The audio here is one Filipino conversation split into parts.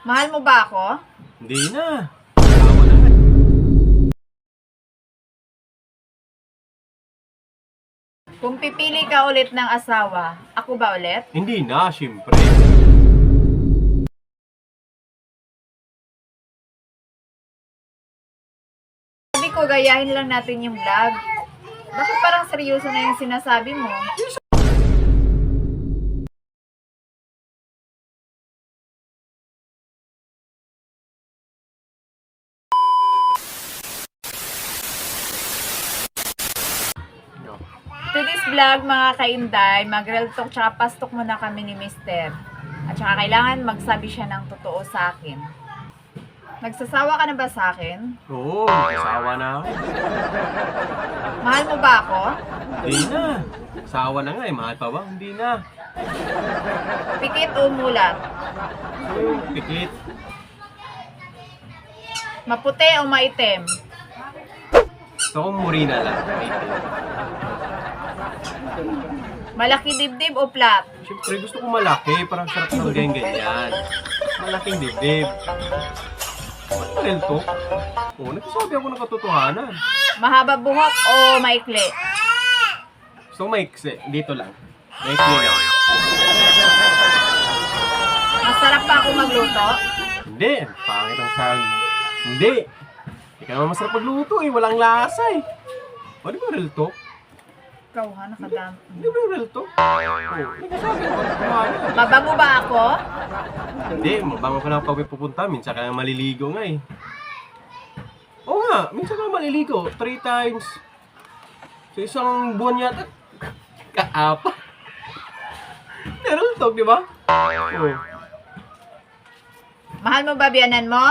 Mahal mo ba ako? Hindi na. Kung pipili ka ulit ng asawa, ako ba ulit? Hindi na, syempre. Sabi ko, gayahin lang natin yung vlog. Bakit parang seryoso na yung sinasabi mo? Vlog, mga kainday, mag-real talk tsaka pastok muna kami ni Mister. At saka kailangan magsabi siya ng totoo sa akin. Nagsasawa ka na ba sa akin? Oo, asawa na ako. Mahal mo ba ako? Hindi na. Asawa na nga eh. Mahal pa ba? Hindi na. Pikit o mulat? Piklit. Maputi o maitim? Gusto kong murina lang. Malaki dibdib o flat? Siyempre, gusto ko malaki. Parang sarap ng ganyan-ganyan. Malaking dibdib. Ano rin to? Oo, nagsasabi ako ng katotohanan. Mahaba buhok o maikli? Gusto ko maiksi. Dito lang. Maiksi lang. Masarap pa ako magluto? Hindi. Pangit ang sag. Hindi. Hindi ka naman masarap magluto eh. Walang lasa eh. O, di ba real talk? Ikaw ha, nakadam. Di ba real katotohanan. Mabango ba ako? Hindi, mabango ka na pag may pupunta. Minsan ka na maliligo nga eh. Oo nga, minsan ka na maliligo. Three times. Sa isang buwan yata. Kaapa. Real talk, di ba? Oo. Mahal mo ba biyanan mo?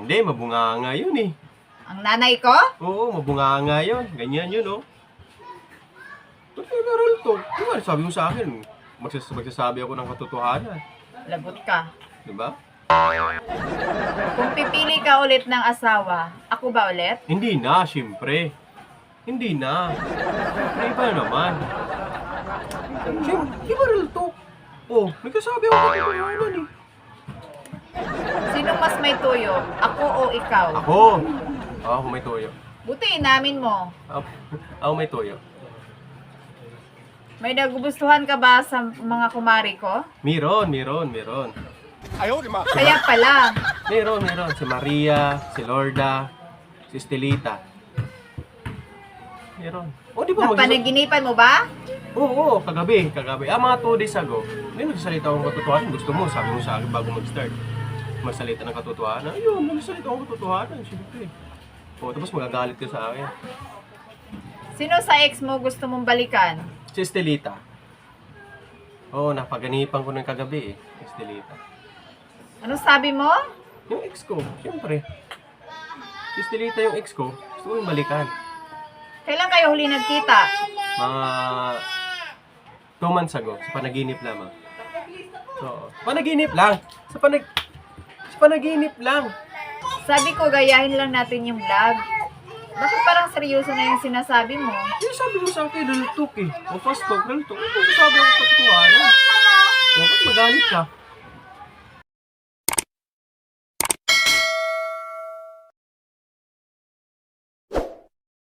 Hindi, mabunga nga yun eh. Ang nanay ko? Oo, mabunga nga yun. Ganyan yun, oh. Ba't kaya real talk? Di ba, sabi mo sa akin, magsas magsasabi ako ng katotohanan. Lagot ka. Di ba? Kung pipili ka ulit ng asawa, ako ba ulit? Hindi na, syempre. Hindi na. May iba naman. Siyempre, real talk? Oh, nagkasabi ako ng katotohanan eh. Sino mas may tuyo? Ako o ikaw? Ako! Ako may toyo. Buti inamin mo. Ako, ako may toyo. May nagugustuhan ka ba sa mga kumari ko? Meron, meron, meron. Kaya pala, Meron, meron. Si Maria, si Lorda, si Estelita. Meron. O, di ba? magsas- napanaginipan mo ba? Oo, oo, kagabi, kagabi. Ah, mga 2 days ago, may nagsasalita akong katotohanan. Gusto mo, sabi mo sa akin bago mag-start. Magsalita ng katotohanan. Ayun, magsalita akong katotohanan, syempre. O, tapos magagalit ka sa akin. Sino sa ex mo gusto mong balikan? Si Estelita. Oo, napaganipan ko ng kagabi eh. Estelita. Ano sabi mo? Yung ex ko, syempre. Si Estelita yung ex ko, gusto ko yung balikan. Kailan kayo huli nagkita? Mga 2 months ago, sa panaginip lamang. So, panaginip lang. Sa panag... Sa panaginip lang. Sabi ko, gayahin lang natin yung vlog. Bakit parang seryoso na yung sinasabi mo? Yung sabi mo sa akin, real talk eh. O fast talk, real talk. Ano sabi ako katotohanan? O, ba't magalit ka?